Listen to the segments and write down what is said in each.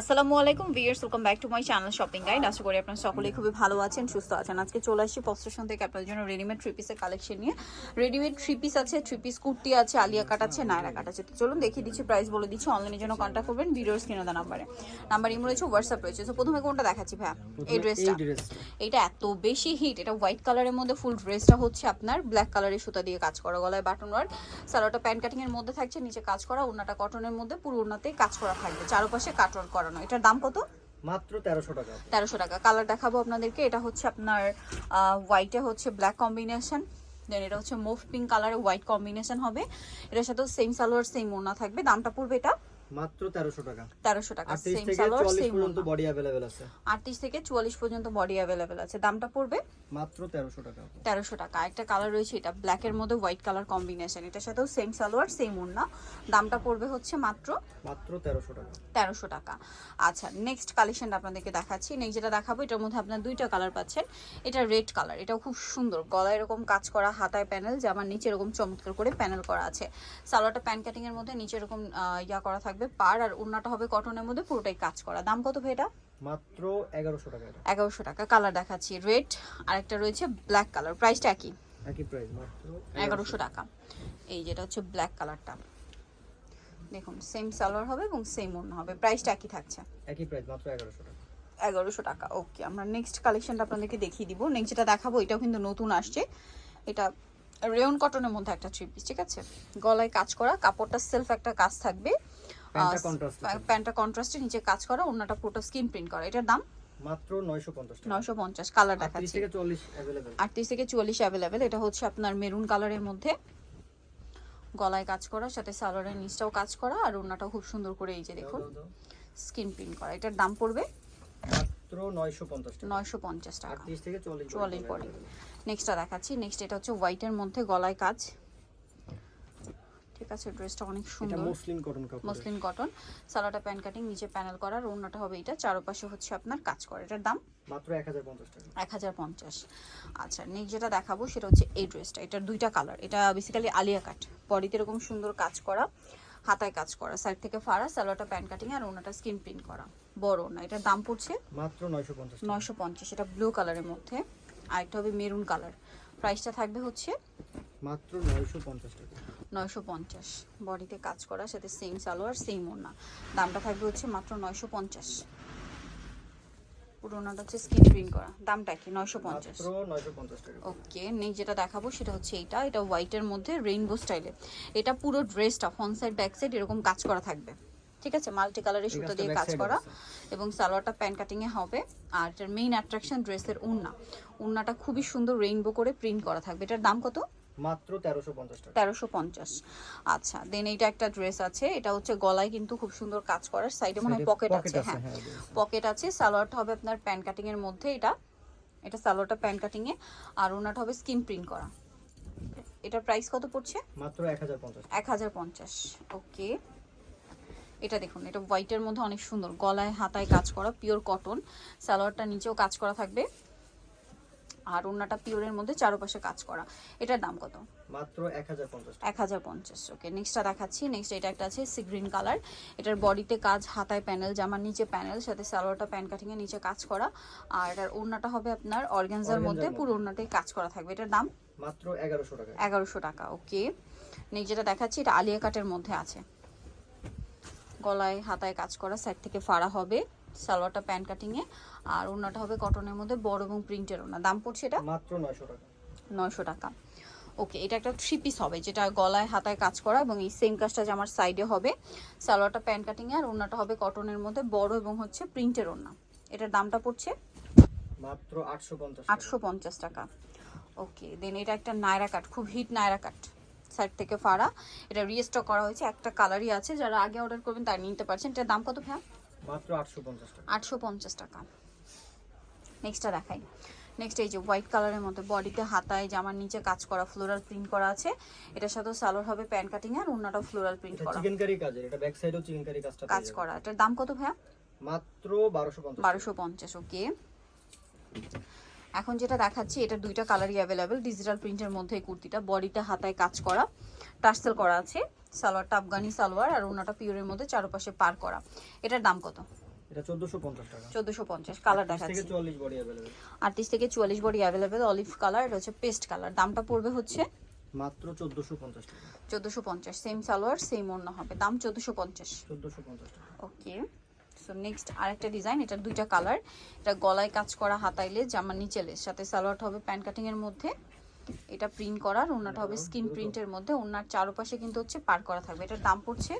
আসসালামু আলাইকুম viewers welcome back to my channel shopping guide. আশা করি আপনারা সকলেই খুবই ভালো আছেন সুস্থ আছেন। আজকে চলে আসছি পস্টেশন থেকে আপনাদের জন্য রেডিমেড থ্রি পিসের কালেকশন নিয়ে। রেডিমেড থ্রি পিস আছে থ্রি পিস কুর্তি আছে আলিয়া কাট আছে নায়রা কাট আছে। তো চলুন দেখিয়ে দিচ্ছি প্রাইস বলে দিচ্ছি অনলাইনের জন্য কন্ট্যাক্ট করবেন ভিডিওর স্ক্রিনে দেওয়া নাম্বারে। নাম্বার ইমো রয়েছে হোয়াটসঅ্যাপ রয়েছে। তো প্রথমে কোনটা দেখাচ্ছি ভাই এই ড্রেসটা এটা এত বেশি হিট এটা হোয়াইট কালারের মধ্যে ফুল ড্রেসটা হচ্ছে আপনার ব্ল্যাক কালারের সুতা দিয়ে কাজ করা গলায় বাটন ওয়ার্ক সালোয়ারটা প্যান্ট কাটিং এর মধ্যে থাকছে নিচে কাজ করা ওনাটা কটনের মধ্যে পুরো ওনাতেই কাজ করা থাকবে। চারপাশে কাটওয়ার্ক করানো। এটার দাম কত? মাত্র তেরোশো টাকা। তেরোশো টাকা। কালার দেখাবো আপনাদেরকে। এটা হচ্ছে আপনার হোয়াইটে হচ্ছে ব্ল্যাক কম্বিনেশন দেন এটা হচ্ছে মুভ পিঙ্ক কালারে হোয়াইট কম্বিনেশন হবে। এটার সাথে সেম সালোয়ার সেম ওনা থাকবে। দামটা পড়বে এটা মাত্র তেরোশো টাকা। তেরোশো টাকা সেম সালোয়ার সেম পর্যন্ত বডি অ্যাভেলেবেল আছে। আটত্রিশ থেকে চুয়াল্লিশ পর্যন্ত বডি অ্যাভেলেবেল আছে। দামটা পড়বে? মাত্র তেরোশো টাকা। তেরোশো টাকা। একটা কালার রয়েছে এটা মধ্যে হোয়াইট কালার কম্বিনেশন এটার সাথেও সেম সালোয়ার সেম ওড়না দামটা পড়বে হচ্ছে মাত্র মাত্র তেরোশো টাকা। তেরোশো টাকা। আচ্ছা নেক্সট কালেকশনটা আপনাদেরকে দেখাচ্ছি। নেক্সট যেটা দেখাবো এটার মধ্যে আপনার দুইটা কালার পাচ্ছেন। এটা রেড কালার এটাও খুব সুন্দর। গলায় এরকম কাজ করা হাতায় প্যানেল জামার নিচে এরকম চমৎকার করে প্যানেল করা আছে। সালোয়ারটা প্যান কাটিং এর মধ্যে নিচে এরকম ইয়া করা থাকবে পার আর ওড়নাটা হবে কটনের মধ্যে পুরোটাই কাজ করা। দাম কত ভাই এটা? মাত্র এগারোশো টাকা এগারোশো টাকা। কালার দেখাচ্ছি রেড আর একটা রয়েছে ব্ল্যাক কালার। প্রাইসটা একই? একই প্রাইস মাত্র এগারোশো টাকা। এই যেটা হচ্ছে ব্ল্যাক কালারটা। দেখুন সেম সালোয়ার হবে এবং সেম ওড়না হবে। প্রাইসটা একই থাকছে। একই প্রাইস মাত্র এগারোশো টাকা। এগারোশো টাকা ওকে আমরা নেক্সট কালেকশনটা আপনাদেরকে দেখিয়ে দিব। নেক্সট যেটা দেখাবো এটাও কিন্তু নতুন আসছে। এটা রেয়ন কটনের মধ্যে একটা থ্রি পিস ঠিক আছে? গলায় কাজ করা কাপড়টা সেলফ একটা কাজ থাকবে। প্যান্টটা কন্ট্রাস্ট প্যান্টটা কন্ট্রাস্টে নিচে কাজ করা অন্যটা পুরোটা স্কিন প্রিন্ট করা। এটার দাম? মাত্র নয়শো পঞ্চাশ টাকা। নয়শো পঞ্চাশ কালার আটত্রিশ দেখাচ্ছি থেকে চল্লিশ অ্যাভেলেবেল আটত্রিশ থেকে চুয়াল্লিশ অ্যাভেলেবেল এটা হচ্ছে আপনার মেরুন কালারের মধ্যে। গলায় কাজ করা সাথে সালোয়ারের নিচটাও কাজ করা আর ওড়নাটাও খুব সুন্দর করে এই যে দেখুন স্কিন প্রিন্ট করা। এটার দাম পড়বে? মাত্র নয়শো পঞ্চাশ টাকা। থেকে চল্লিশ চুয়াল্লিশ বডি নেক্সটটা দেখাচ্ছি। নেক্সট এটা হচ্ছে হোয়াইটের মধ্যে গলায় কাজ। ঠিক আছে ড্রেসটা অনেক এটা সুন্দর। মসলিন কটন কাপড় মসলিন কটন সালোয়ারটা প্যান কাটিং নিচে প্যানেল করা আর ওড়নাটা হবে এটা চারপাশে হচ্ছে আপনার কাজ করে। এটার দাম? মাত্র এক হাজার পঞ্চাশ টাকা। এক হাজার পঞ্চাশ। আচ্ছা নেক্সট যেটা দেখাবো সেটা হচ্ছে এই ড্রেসটা এটার দুইটা কালার এটা বেসিক্যালি আলিয়া কাট বডিতে এরকম সুন্দর কাজ করা হাতায় কাজ করা সাইড থেকে ফাড়া সালোয়ারটা প্যান কাটিং আর ওনাটা স্কিন প্রিন্ট করা। বড় না এটার দাম পড়ছে মাত্র নয়শো পঞ্চাশ টাকা। নয়শো পঞ্চাশ এটা ব্লু কালারের মধ্যে। আরেকটা হবে মেরুন কালার প্রাইসটা থাকবে হচ্ছে মাত্র নয়শো পঞ্চাশ টাকা। নয়শো পঞ্চাশ। বডিতে কাজ করা সাথে সেম সালোয়ার সেম ওড়না। দামটা থাকবে হচ্ছে মাত্র নয়শো পঞ্চাশ। পুরোনাটা হচ্ছে স্কিন প্রিন্ট করা। দামটা কি? নয়শো পঞ্চাশ। ওকে নেক্সট যেটা দেখাবো সেটা হচ্ছে এটা এটা হোয়াইটের মধ্যে রেইনবো স্টাইলে এটা পুরো ড্রেসটা ফ্রন্ট সাইড ব্যাক সাইড এরকম কাজ করা থাকবে। ঠিক আছে? মাল্টি কালারের সুতো দিয়ে কাজ করা। এবং সালোয়ারটা প্যান কাটিংয়ে হবে। আর এটার মেইন অ্যাট্রাকশন ড্রেসের উন্না উন্নাটা খুবই সুন্দর রেইনবো করে প্রিন্ট করা থাকবে। এটার দাম কত? মাত্র তেরোশো পঞ্চাশ টাকা। তেরোশো পঞ্চাশ। আচ্ছা দেন এইটা একটা ড্রেস আছে। এটা হচ্ছে গলায় কিন্তু খুব সুন্দর কাজ করার সাইডে মনে হয় পকেট আছে হ্যাঁ। হ্যাঁ, পকেট আছে সালোয়ারটা হবে আপনার প্যান কাটিং এর মধ্যে এটা। এটা সালোয়ারটা প্যান কাটিং এ আর ওনাটা হবে স্কিন প্রিন্ট করা। এটার প্রাইস কত পড়ছে? মাত্র এক হাজার পঞ্চাশ এক হাজার পঞ্চাশ ওকে এটা দেখুন এটা হোয়াইটের মধ্যে অনেক সুন্দর গলায় হাতায় কাজ করা পিওর কটন সালোয়ারটা নিচেও কাজ করা থাকবে। আর ওনাটা পিওরের মধ্যে চারপাশে কাজ করা। এটার দাম কত? মাত্র এক হাজার পঞ্চাশ এক হাজার পঞ্চাশ ওকে নেক্সটটা দেখাচ্ছি। নেক্সট এটা একটা আছে সি গ্রিন কালার এটার বডিতে কাজ হাতায় প্যানেল জামার নিচে প্যানেল সাথে সালোয়ারটা প্যান কাটিং এর নিচে কাজ করা। আর এটার ওড়নাটা হবে আপনার অর্গানজার মধ্যে পুরো ওড়নাটাই কাজ করা থাকবে। এটার দাম? মাত্র এগারোশো টাকা। এগারোশো টাকা ওকে নেক্সট যেটা দেখাচ্ছি এটা আলিয়া কাটের মধ্যে আছে। গলায় হাতায় কাজ করা সাইড থেকে ফাড়া হবে। সালোয়ারটা প্যান কাটিং এ আর ওড়নাটা হবে কটনের মধ্যে বড় এবং প্রিন্টের ওড়না। দাম পড়ছে এটা? মাত্র নয়শো টাকা। নয়শো টাকা। ওকে এটা একটা থ্রি পিস হবে যেটা গলায় হাতায় কাজ করা এবং এই সেম কাজটা যে আমার সাইডে হবে। সালোয়ারটা প্যান কাটিং আর ওড়নাটা হবে কটনের মধ্যে বড় এবং হচ্ছে প্রিন্টের ওড়না। এটার দামটা পড়ছে? মাত্র আটশো পঞ্চাশ টাকা। ওকে দেন এটা একটা নায়রা কাট খুব হিট নায়রা কাট সাইড থেকে ফাড়া। এটা রিস্টক করা হয়েছে একটা কালারই আছে যারা আগে অর্ডার করবেন তারা নিতে পারছেন। এটার দাম কত ভাইয়া? মাত্র আটশো পঞ্চাশ টাকা। আটশো পঞ্চাশ টাকা। নেক্সটটা দেখাই। নেক্সট এই যে হোয়াইট কালারের বডিতে হাতায় জামার নিচে কাজ করা ফ্লোরাল প্রিন্ট করা আছে। এটার সাথে সালোয়ার হবে প্যান কাটিং আর ফ্লোরাল প্রিন্ট এটা করা। চিকেন কারি কাজের এটা ব্যাক সাইডেও চিকেন কারি কাজটা কাজ করা। এটার দাম কত ভাইয়া? মাত্র ওকে এখন যেটা দেখাচ্ছি এটা দুইটা কালারই অ্যাভেলেবেল ডিজিটাল প্রিন্টের মধ্যে এই কুর্তিটা। বডিতে হাতায় কাজ করা টার্সেল করা আছে। সালোয়ারটা আফগানি সালোয়ার আর ওনাটা পিওরের মধ্যে চারপাশে পার করা। এটার দাম কত? এটা টাকা। কালার থেকে দেখাচ্ছি। চুয়াল্লিশ বডি থেকে অলিভ কালার এটা হচ্ছে পেস্ট কালার দামটা পড়বে হচ্ছে? মাত্র টাকা। সেম সালোয়ার সেম হবে। দাম টাকা। ওকে সো নেক্সট আরেকটা ডিজাইন দুইটা কালার এটা গলায় কাজ করা হাতাইলে জামার নিচে লেস সাথে সালোয়ারটা হবে প্যান্ট কাটিং এর মধ্যে। এটা প্রিন্ট করার ওনাটা হবে স্কিন প্রিন্টের মধ্যে ওনার চারপাশে কিন্তু হচ্ছে পার করা থাকবে। এটার দাম পড়ছে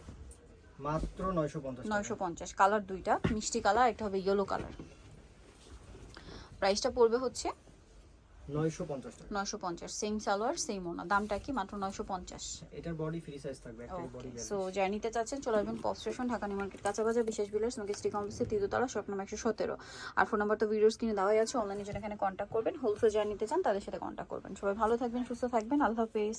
মাত্র নয়শো পঞ্চাশ নয়শো পঞ্চাশ কালার দুইটা মিষ্টি কালার একটা হবে ইয়েলো কালার প্রাইসটা পড়বে হচ্ছে টাকা। সেম সালোয়ার সেম ওনা দামটা কি? মাত্র নয়শো পঞ্চাশ। এটার বডি ফ্রি সাইজ থাকবে একটাই বডি সো যারা নিতে চাচ্ছেন চলে আসবেন pop station Dhaka new market কাঁচাবাজার বিশেষ বিলাস নগেস্ট্রি কমপ্লেক্সের তৃতীয়তলা শপ নাম একশো সতেরো। আর ফোন নাম্বার তো ভিডিওস কিনে দেওয়াই আছে অনলাইনে যারা এখানে কন্ট্যাক্ট করবেন। হোলসেল যারা নিতে চান তাদের সাথে কন্ট্যাক্ট করবেন। সবাই ভালো থাকবেন সুস্থ থাকবেন আল্লাহ হাফেজ।